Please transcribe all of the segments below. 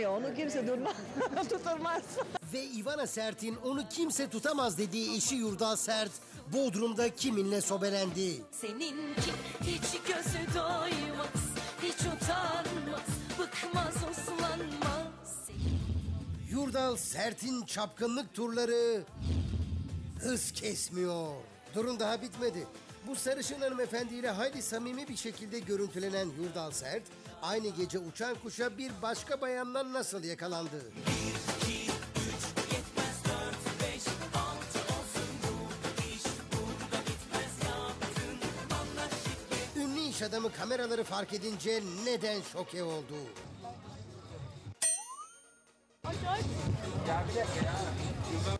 durmuyor. Onu kimse durma, tutamaz. Ve Ivana Sert'in onu kimse tutamaz dediği eşi Yurdal Sert, Bodrum'da kiminle sobelendi. Seninki hiç gözü doymaz, hiç utanmaz, bıkmaz, uslanmaz. Yurdal Sert'in çapkınlık turları hız kesmiyor. Durun daha bitmedi. Bu sarışın hanımefendiyle hayli samimi bir şekilde görüntülenen Yurdal Sert, aynı gece uçan kuşa bir başka bayandan nasıl yakalandı? Ünlü iş adamı kameraları fark edince neden şoke oldu?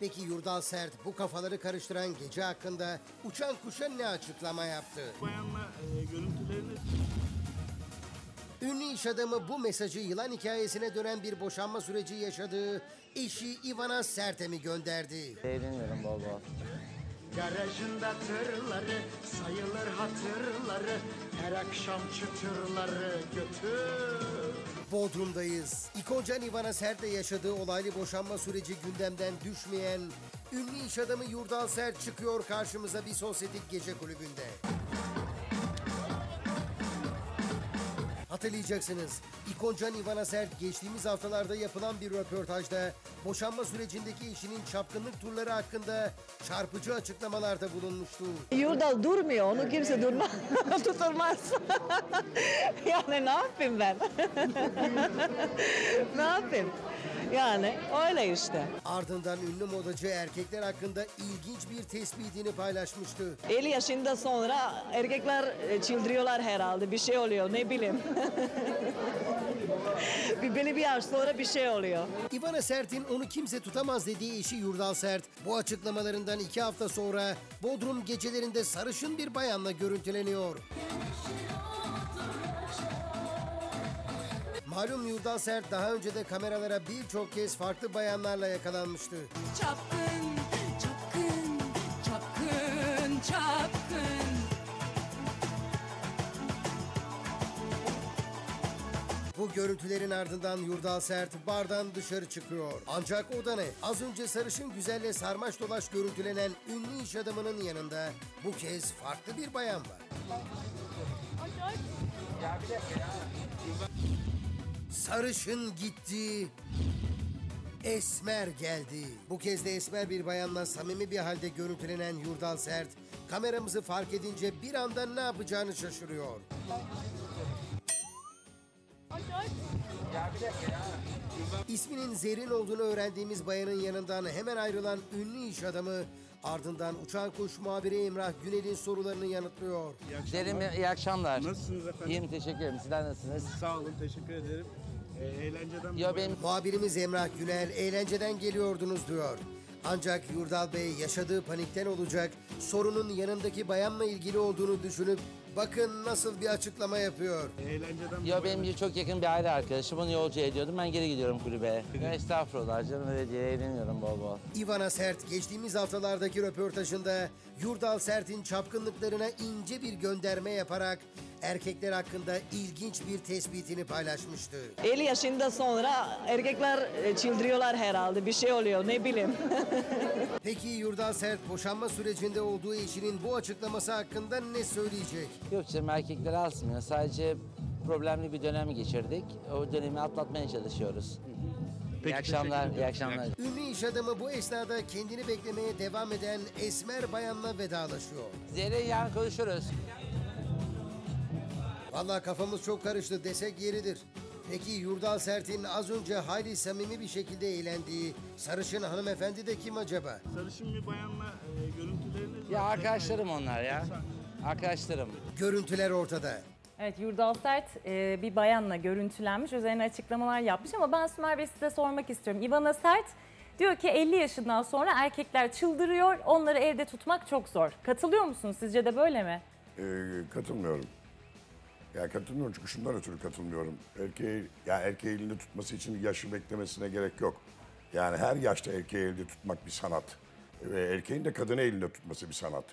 Peki Yurdal Sert bu kafaları karıştıran gece hakkında uçan kuşa ne açıklama yaptı? bayanla e, görüntülerini Ünlü iş adamı bu mesajı yılan hikayesine dönen bir boşanma süreci yaşadığı eşi Ivana Sert'e mi gönderdi? Bol bol. Garajında tırları sayılır hatırları Her akşam çıtırları götür Bodrum'dayız. İkoncan Ivana Sert'le yaşadığı olaylı boşanma süreci gündemden düşmeyen ünlü iş adamı Yurdal Sert çıkıyor karşımıza bir sosyetik gece kulübünde. Hatırlayacaksınız. İkoncan Ivana Sert geçtiğimiz haftalarda yapılan bir röportajda boşanma sürecindeki eşinin çapkınlık turları hakkında çarpıcı açıklamalarda bulunmuştu. Yurdal durmuyor. Onu kimse durma, tutamaz. yani ne yapayım ben? ne yapayım? Yani öyle işte. Ardından ünlü modacı erkekler hakkında ilginç bir tespitini paylaşmıştı. 50 yaşında sonra erkekler e, çıldırıyorlar herhalde. Bir şey oluyor ne bileyim. bir belli bir yaş sonra bir şey oluyor. Ivana Sert'in onu kimse tutamaz dediği eşi Yurdal Sert bu açıklamalarından iki hafta sonra Bodrum gecelerinde sarışın bir bayanla görüntüleniyor. Malum Yurdal Sert daha önce de kameralara birçok kez farklı bayanlarla yakalanmıştı. Çapkın, çapkın, çapkın, çapkın. Bu görüntülerin ardından Yurdal Sert bardan dışarı çıkıyor. Ancak o da ne? Az önce sarışın güzelle sarmaş dolaş görüntülenen ünlü iş adamının yanında bu kez farklı bir bayan var. Sarışın gitti. Esmer geldi. Bu kez de esmer bir bayanla samimi bir halde görüntülenen Yurdal Sert, kameramızı fark edince bir anda ne yapacağını şaşırıyor. İsminin Zerrin olduğunu öğrendiğimiz bayanın yanından hemen ayrılan ünlü iş adamı ardından uçan kuş muhabiri Emrah Günel'in sorularını yanıtlıyor. iyi akşamlar. Derim iyi akşamlar. Nasılsınız efendim? İyiyim teşekkür ederim. Sizler nasılsınız? Sağ olun teşekkür ederim. E, eğlenceden Yo dolayı- benim Muhabirimiz Emrah Günel eğlenceden geliyordunuz diyor. Ancak Yurdal Bey yaşadığı panikten olacak sorunun yanındaki bayanla ilgili olduğunu düşünüp bakın nasıl bir açıklama yapıyor. eğlenceden dolayı- benim çok yakın bir aile arkadaşım. Onu yolcu ediyordum. Ben geri gidiyorum kulübe. Ya estağfurullah canım öyle diye eğleniyorum bol bol. Ivana Sert geçtiğimiz haftalardaki röportajında Yurdal Sert'in çapkınlıklarına ince bir gönderme yaparak erkekler hakkında ilginç bir tespitini paylaşmıştı. 50 yaşında sonra erkekler e, çıldırıyorlar herhalde. Bir şey oluyor ne bileyim. Peki Yurdal Sert boşanma sürecinde olduğu eşinin bu açıklaması hakkında ne söyleyecek? Yok canım erkekler asmıyor. Sadece problemli bir dönem geçirdik. O dönemi atlatmaya çalışıyoruz. iyi akşamlar, iyi akşamlar. Ünlü iş adamı bu esnada kendini beklemeye devam eden Esmer Bayan'la vedalaşıyor. Zerrin yarın konuşuruz. Vallahi kafamız çok karıştı desek yeridir. Peki Yurdal Sert'in az önce hayli samimi bir şekilde eğlendiği sarışın hanımefendi de kim acaba? Sarışın bir bayanla e, görüntüleriniz Ya var. arkadaşlarım onlar ya. Arkadaşlarım. Görüntüler ortada. Evet Yurdal Sert e, bir bayanla görüntülenmiş, üzerine açıklamalar yapmış ama ben Sümer Bey size sormak istiyorum. Ivana Sert diyor ki 50 yaşından sonra erkekler çıldırıyor, onları evde tutmak çok zor. Katılıyor musunuz? Sizce de böyle mi? Ee, katılmıyorum. Ya katılmıyorum çünkü şundan ötürü katılmıyorum. Erkeği, ya erkeği elinde tutması için yaşı beklemesine gerek yok. Yani her yaşta erkeği elde tutmak bir sanat. Ve erkeğin de kadını elinde tutması bir sanat.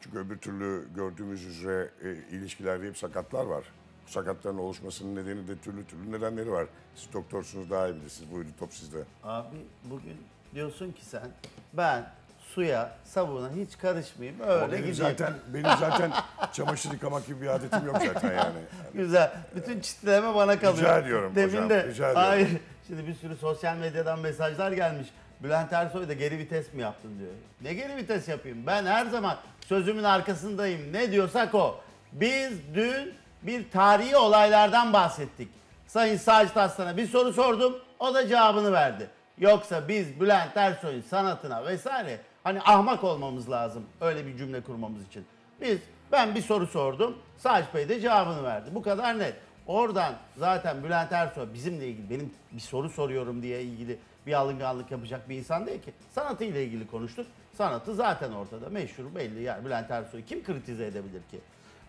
Çünkü öbür türlü gördüğümüz üzere e, ilişkilerde hep sakatlar var. Bu sakatların oluşmasının nedeni de türlü türlü nedenleri var. Siz doktorsunuz daha iyi bilirsiniz. Buyurun top sizde. Abi bugün diyorsun ki sen ben suya, sabuna hiç karışmayayım öyle benim gideyim. zaten benim zaten çamaşır yıkamak gibi bir adetim yok zaten yani. Güzel. Bütün çitleme bana kalıyor. Rica ediyorum Demin hocam, de, rica ediyorum. Hayır. Şimdi bir sürü sosyal medyadan mesajlar gelmiş. Bülent Ersoy da geri vites mi yaptın diyor. Ne geri vites yapayım? Ben her zaman sözümün arkasındayım. Ne diyorsak o. Biz dün bir tarihi olaylardan bahsettik. Sayın Sacit Aslan'a bir soru sordum. O da cevabını verdi. Yoksa biz Bülent Ersoy'un sanatına vesaire hani ahmak olmamız lazım öyle bir cümle kurmamız için. Biz ben bir soru sordum. Sacit Bey de cevabını verdi. Bu kadar net. Oradan zaten Bülent Ersoy bizimle ilgili benim bir soru soruyorum diye ilgili bir alınganlık yapacak bir insan değil ki. Sanatıyla ilgili konuştuk. Sanatı zaten ortada. Meşhur belli yani Bülent Ersoy'u kim kritize edebilir ki?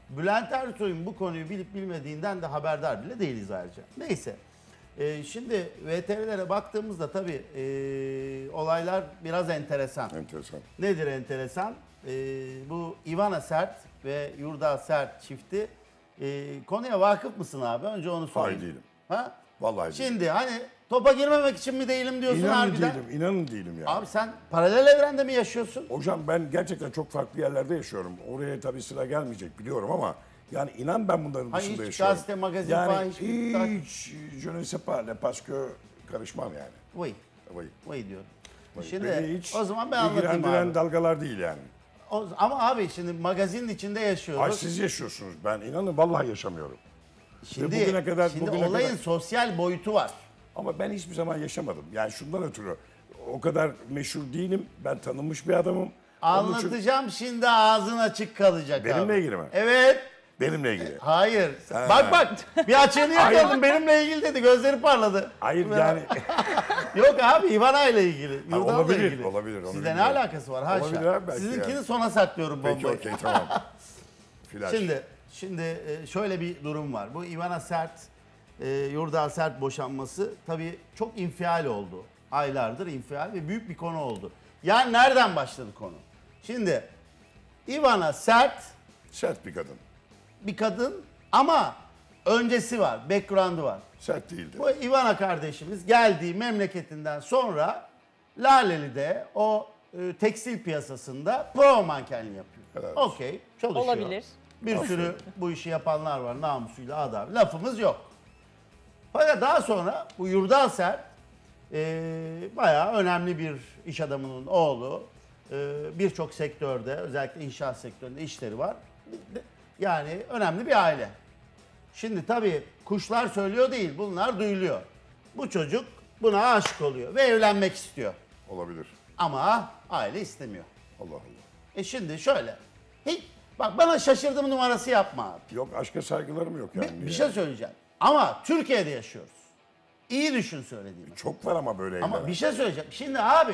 Bülent Ersoy'un bu konuyu bilip bilmediğinden de haberdar bile değiliz ayrıca. Neyse. Ee, şimdi VTR'lere baktığımızda tabii ee, olaylar biraz enteresan. Enteresan. Nedir enteresan? Ee, bu Ivana Sert ve Yurda Sert çifti. Ee, konuya vakıf mısın abi? Önce onu sorayım. Hayır değilim. Ha? Vallahi değilim. Şimdi hani topa girmemek için mi değilim diyorsun İnanın harbiden? değilim, inanın değilim yani. Abi sen paralel evrende mi yaşıyorsun? Hocam ben gerçekten çok farklı yerlerde yaşıyorum. Oraya tabii sıra gelmeyecek biliyorum ama yani inan ben bunların Hani dışında hiç yaşıyorum. gazete, magazin yani falan hiç- hiç, je ne sais pas, que karışmam yani. Vay, Vay. vay diyorum. vay. Şimdi Beni hiç o zaman ben anlatayım ilgilendiren abi. dalgalar değil yani. O- ama abi şimdi magazinin içinde yaşıyoruz. Ay siz yaşıyorsunuz. Ben inanın vallahi yaşamıyorum. şimdi bugüne kadar- şimdi bugüne olayın kadar- sosyal boyutu var. Ama ben hiçbir zaman yaşamadım. Yani şundan ötürü o kadar meşhur değilim. Ben tanınmış bir adamım. Onun için Anlatacağım şimdi ağzın açık kalacak Benimle abi. ilgili mi? Evet. Benimle ilgili. Hayır. Ha. Bak bak bir açığını yakaladım benimle ilgili dedi gözleri parladı. Hayır yani Yok abi Ivana ile ilgili. Ha, Yurdal'la olabilir, ilgili. olabilir, onu ne bilmiyorum. alakası var haşa. Olabilir abi belki Sizinkini yani. sona saklıyorum peki bombayı. okey tamam. Flash. Şimdi şimdi e, şöyle bir durum var. Bu Ivana Sert, e, Yurdal Sert boşanması tabii çok infial oldu. Aylardır infial ve büyük bir konu oldu. Yani nereden başladı konu? Şimdi Ivana Sert Sert bir kadın. Bir kadın ama öncesi var, background'ı var. Sert değildi. Bu Ivana kardeşimiz geldiği memleketinden sonra Laleli'de o e, tekstil piyasasında pro mankenliği yapıyor. Olsun. Okey, çalışıyor. Olabilir. Bir sürü bu işi yapanlar var namusuyla adam. Lafımız yok. Fakat daha sonra bu Yurdal Sert e, bayağı önemli bir iş adamının oğlu. E, Birçok sektörde özellikle inşaat sektöründe işleri var. Yani önemli bir aile. Şimdi tabii kuşlar söylüyor değil bunlar duyuluyor. Bu çocuk buna aşık oluyor ve evlenmek istiyor. Olabilir. Ama aile istemiyor. Allah Allah. E şimdi şöyle. Hiç, bak bana şaşırdım numarası yapma abi. Yok aşka saygılarım yok yani. Bir, bir şey söyleyeceğim. Ama Türkiye'de yaşıyoruz. İyi düşün söylediğimi. Çok var ama böyle Ama evlenen. bir şey söyleyeceğim. Şimdi abi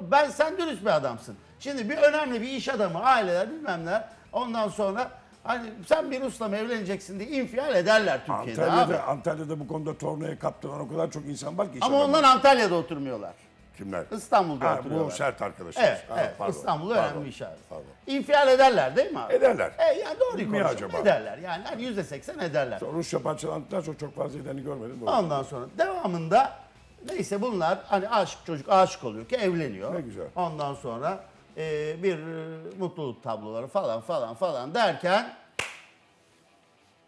ben sen dürüst bir adamsın. Şimdi bir önemli bir iş adamı, aileler bilmem. Ondan sonra hani sen bir Rus'la mı evleneceksin diye infial ederler Türkiye'de abi. Antalya'da, Antalya'da bu konuda tornaya kaptıran o kadar çok insan var ki. Ama adamı. onlar Antalya'da oturmuyorlar. Kimler? İstanbul'da Ha, oturuyorlar. bu sert arkadaşlar. Evet, Ha, evet. pardon, İstanbul'da pardon, önemli bir iş adamı. Pardon. İnfial ederler değil mi abi? Ederler. E yani Niye konuşalım. acaba? Ederler yani. yani yüzde seksen ederler. Sonra Rusça parçalandıktan sonra çok fazla edeni görmedim. Doğru. Ondan sonra devamında neyse bunlar hani aşık çocuk aşık oluyor ki evleniyor. Ne güzel. Ondan sonra e, bir e, mutluluk tabloları falan falan falan derken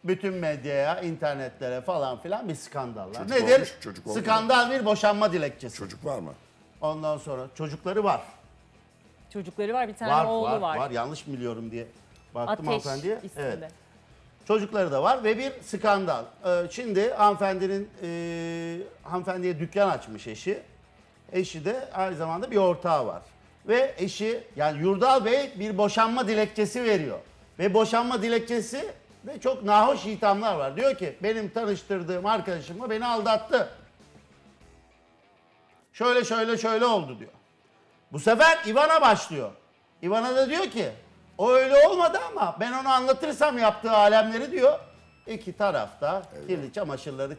bütün medyaya, internetlere falan filan bir skandallar. Çocuk Nedir? olmuş, çocuk oldu mu? Skandal bir boşanma dilekçesi. Çocuk var mı? Ondan sonra çocukları var. Çocukları var bir tane Var, oğlu var, var. var. Yanlış mı biliyorum diye baktım Ateş hanımefendiye. isminde. Evet. Çocukları da var ve bir skandal. Ee, şimdi hanımefendinin e, hanımefendiye dükkan açmış eşi. Eşi de aynı zamanda bir ortağı var. Ve eşi yani Yurdal Bey bir boşanma dilekçesi veriyor. Ve boşanma dilekçesi de çok nahoş ithamlar var. Diyor ki benim tanıştırdığım arkadaşımla beni aldattı. Şöyle şöyle şöyle oldu diyor. Bu sefer Ivana başlıyor. Ivana da diyor ki o öyle olmadı ama ben onu anlatırsam yaptığı alemleri diyor. İki tarafta kirli çamaşırları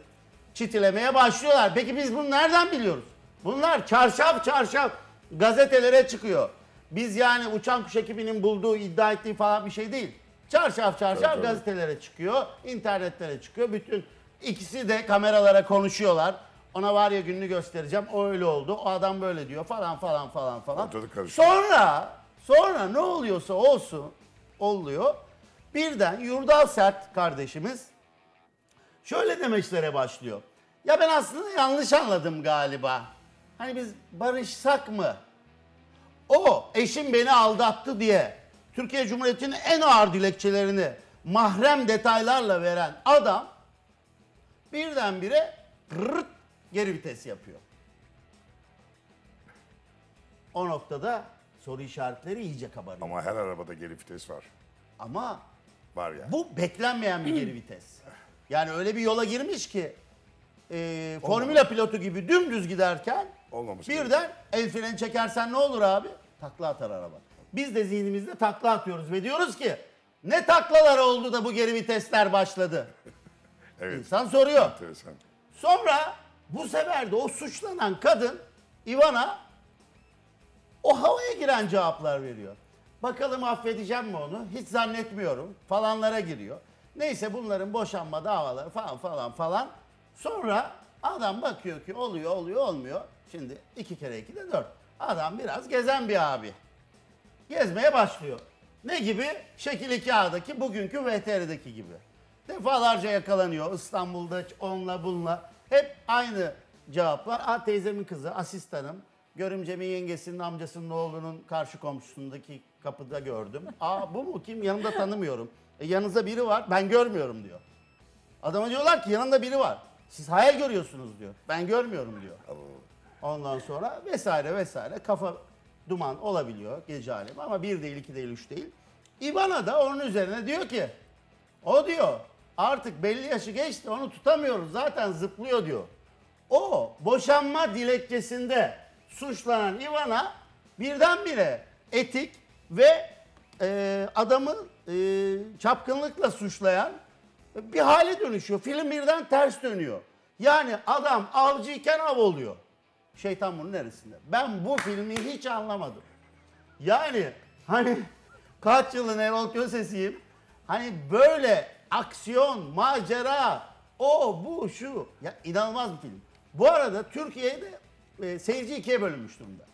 çitilemeye başlıyorlar. Peki biz bunu nereden biliyoruz? Bunlar çarşaf çarşaf gazetelere çıkıyor. Biz yani uçan kuş ekibinin bulduğu iddia ettiği falan bir şey değil. Çarşaf çarşaf Tabii, tabii. gazetelere çıkıyor, internetlere çıkıyor. Bütün ikisi de kameralara konuşuyorlar. Ona var ya gününü göstereceğim. O öyle oldu. O adam böyle diyor falan falan falan falan. Ortalık karışıyor. Sonra sonra ne oluyorsa olsun oluyor. Birden Yurdal Sert kardeşimiz şöyle demeçlere başlıyor. Ya ben aslında yanlış anladım galiba. Hani biz barışsak mı? O eşim beni aldattı diye Türkiye Cumhuriyeti'nin en ağır dilekçelerini mahrem detaylarla veren adam birdenbire rırt geri vites yapıyor. O noktada soru işaretleri iyice kabarıyor. Ama, Ama her arabada geri vites var. Var ya. bu beklenmeyen bir geri vites. Yani öyle bir yola girmiş ki e, formüla pilotu gibi dümdüz giderken Olmaması birden el freni çekersen ne olur abi? Takla atar araba. Biz de zihnimizde takla atıyoruz ve diyoruz ki ne taklalar oldu da bu geri vitesler başladı? Evet. İnsan soruyor. Enteresan. Sonra bu sefer de o suçlanan kadın Ivana o havaya giren cevaplar veriyor. Bakalım affedeceğim mi onu? Hiç zannetmiyorum. Falanlara giriyor. Neyse bunların boşanma davaları falan falan falan. Sonra adam bakıyor ki oluyor oluyor olmuyor. Şimdi iki kere iki de dört. Adam biraz gezen bir abi. Gezmeye başlıyor. Ne gibi? Şekil 2A'daki bugünkü VTR'deki gibi. Defalarca yakalanıyor İstanbul'da onunla bununla. Hep aynı cevaplar. Aa teyzemin kızı, asistanım. Görümcemin yengesinin amcasının oğlunun karşı komşusundaki kapıda gördüm. Aa bu mu kim? Yanımda tanımıyorum. E, yanınızda biri var ben görmüyorum diyor. Adama diyorlar ki yanında biri var. Siz hayal görüyorsunuz diyor. Ben görmüyorum diyor. Ondan sonra vesaire vesaire kafa duman olabiliyor gece alemi ama bir değil iki değil üç değil. İvana da onun üzerine diyor ki o diyor artık belli yaşı geçti onu tutamıyoruz zaten zıplıyor diyor. O boşanma dilekçesinde suçlanan Ivana birdenbire etik ve e, adamı e, çapkınlıkla suçlayan bir hale dönüşüyor. Film birden ters dönüyor. Yani adam avcıyken av oluyor. Şeytan bunun neresinde? Ben bu filmi hiç anlamadım. Yani hani kaç yılın Erol Köses'iyim. Hani böyle aksiyon, macera, o, bu, şu. Ya inanılmaz bir film. Bu arada Türkiye'de e, seyirci ikiye bölünmüş durumda.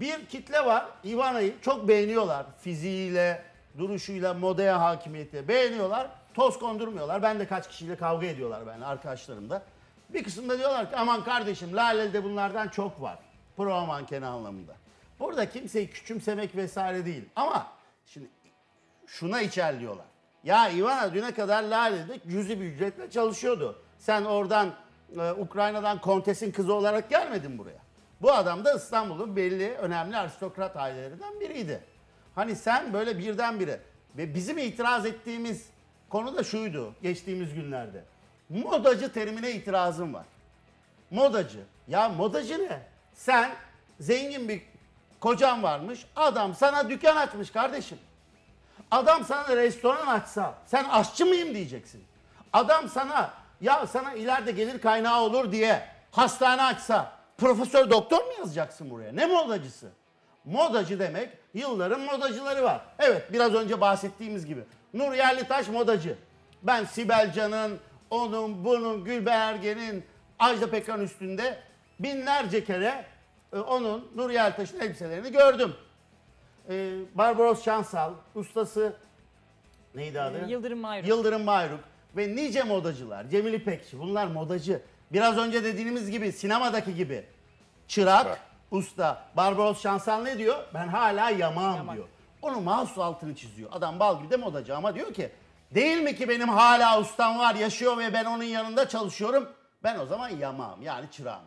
Bir kitle var. Ivana'yı çok beğeniyorlar. Fiziğiyle, duruşuyla, modaya hakimiyeti beğeniyorlar. Toz kondurmuyorlar. Ben de kaç kişiyle kavga ediyorlar ben arkadaşlarım da. Bir kısımda diyorlar ki aman kardeşim Laleli'de bunlardan çok var. Pro mankeni anlamında. Burada kimseyi küçümsemek vesaire değil. Ama şimdi şuna içerliyorlar. Ya Ivana düne kadar Lale'de cüzi bir ücretle çalışıyordu. Sen oradan e, Ukrayna'dan kontesin kızı olarak gelmedin buraya. Bu adam da İstanbul'un belli önemli aristokrat ailelerinden biriydi. Hani sen böyle birdenbire ve bizim itiraz ettiğimiz konu da şuydu geçtiğimiz günlerde. Modacı terimine itirazım var. Modacı. Ya modacı ne? Sen zengin bir kocan varmış. Adam sana dükkan açmış kardeşim. Adam sana restoran açsa sen aşçı mıyım diyeceksin. Adam sana ya sana ileride gelir kaynağı olur diye hastane açsa profesör doktor mu yazacaksın buraya? Ne modacısı? Modacı demek yılların modacıları var. Evet biraz önce bahsettiğimiz gibi. Nur Yerlitaş modacı. Ben Sibel Can'ın, onun, bunun, Gülben Ergen'in, Ajda Pekkan üstünde binlerce kere e, onun Nur Yerlitaş'ın elbiselerini gördüm. Ee, Barbaros Şansal, ustası neydi adı? Ee, Yıldırım Mayruk. Yıldırım Mayruk ve nice modacılar. Cemil İpekçi bunlar modacı. Biraz önce dediğimiz gibi sinemadaki gibi. Çırak, Evet. usta. Barbaros Şansal ne diyor? Ben hala yamağım Yamak. diyor. Onu mouse altını çiziyor. Adam bal gibi de modacı ama diyor ki değil mi ki benim hala ustam var yaşıyor ve ben onun yanında çalışıyorum. Ben o zaman yamağım yani çırağım.